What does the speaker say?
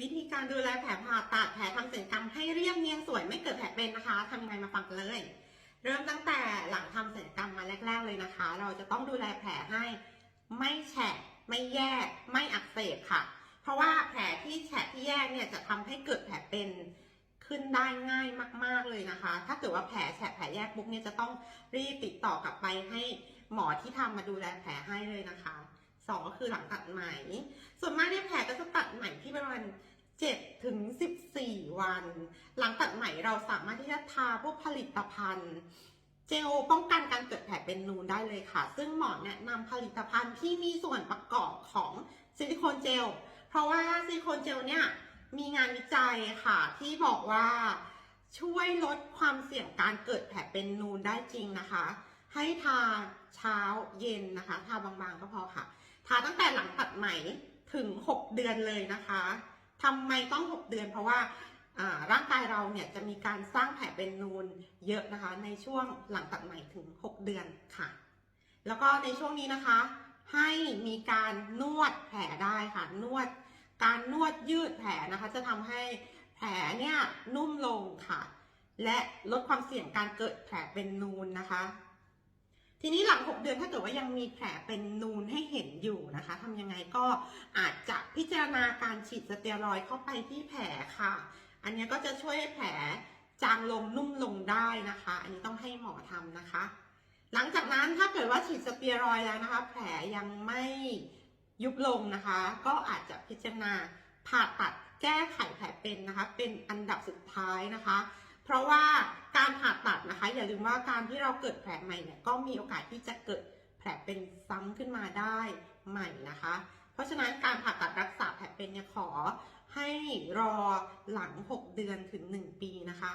วิธีการดูแลแผลผ่าตัดแผลทำศัลยกรรมให้เรียบเนียนสวยไม่เกิดแผลเป็นนะคะทำยังไงมาฟังกันเลย เริ่มตั้งแต่หลังทำศัลยกรรมมาแรก ๆเลยนะคะ เราจะต้องดูแลแผลให้ ไม่แฉะไม่แยก ไม่อักเสบค่ะ เพราะว่าแผลที่แฉะที่แยกเนี่ยจะทำให้เกิดแผลเป็นขึ้นได้ง่ายมาก ๆเลยนะคะ ถ้าเกิดว่าแผลแฉะแผลแยกปุ๊บเนี่ยจะต้องรีบติดต่อกลับไปให้หมอที่ทำมาดูแลแผลให้เลยนะคะสองก็คือหลังตัดไหม ส่วนมากเนี่ยแผล ประมาณ7ถึง14 วัน หลังตัดไหม่เราสามารถที่จะทาพวกผลิตภัณฑ์ เจลป้องกันการเกิดแผลเป็นนูนได้เลยค่ะ ซึ่งหมอแนะนำผลิตภัณฑ์ที่มีส่วนประกอบของซิลิโคนเจล เพราะว่าซิลิโคนเจลเนี่ยมีงานวิจัยค่ะ ที่บอกว่าช่วยลดความเสี่ยงการเกิดแผลเป็นนูนได้จริงนะคะ ให้ทาเช้าเย็นนะคะ ทาบางๆก็พอค่ะ ทาตั้งแต่หลังตัดไหม ถึง 6 เดือนเลยนะคะ ทำไมต้อง 6 เดือน เพราะว่าร่างกายเราเนี่ยจะมีการสร้างแผลเป็นนูนเยอะนะคะ ในช่วงหลังตัดไหม่ถึง 6 เดือนค่ะ แล้วก็ในช่วงนี้นะคะ ให้มีการนวดแผลได้ค่ะ นวด การนวดยืดแผลนะคะ จะทำให้แผลเนี่ยนุ่มลงค่ะ และลดความเสี่ยงการเกิดแผลเป็นนูนนะคะ ทีนี้หลัง 6 เดือนถ้าเกิดว่ายังมีแผลเป็นนูนให้เห็นอยู่นะคะทำยังไงก็อาจจะพิจารณาการฉีดสเตียรอยด์เข้าไปที่แผลค่ะ อันนี้ก็จะช่วยให้แผลจางลงนุ่มลงได้นะคะ อันนี้ต้องให้หมอทำนะคะ หลังจากนั้นถ้าเกิดว่าฉีดสเตียรอยด์แล้วนะคะ แผลยังไม่ยุบลงนะคะ ก็อาจจะพิจารณาผ่าตัดแก้ไขแผลเป็นนะคะ เป็นอันดับสุดท้ายนะคะ เพราะว่า อย่าลืมว่าการที่เราเกิดแผลใหม่เนี่ยก็มีโอกาสที่จะเกิดแผลเป็นซ้ำขึ้นมาได้ใหม่นะคะ เพราะฉะนั้นการผ่าตัดรักษาแผลเป็นเนี่ยขอให้รอหลัง 6 เดือนถึง 1 ปีนะคะ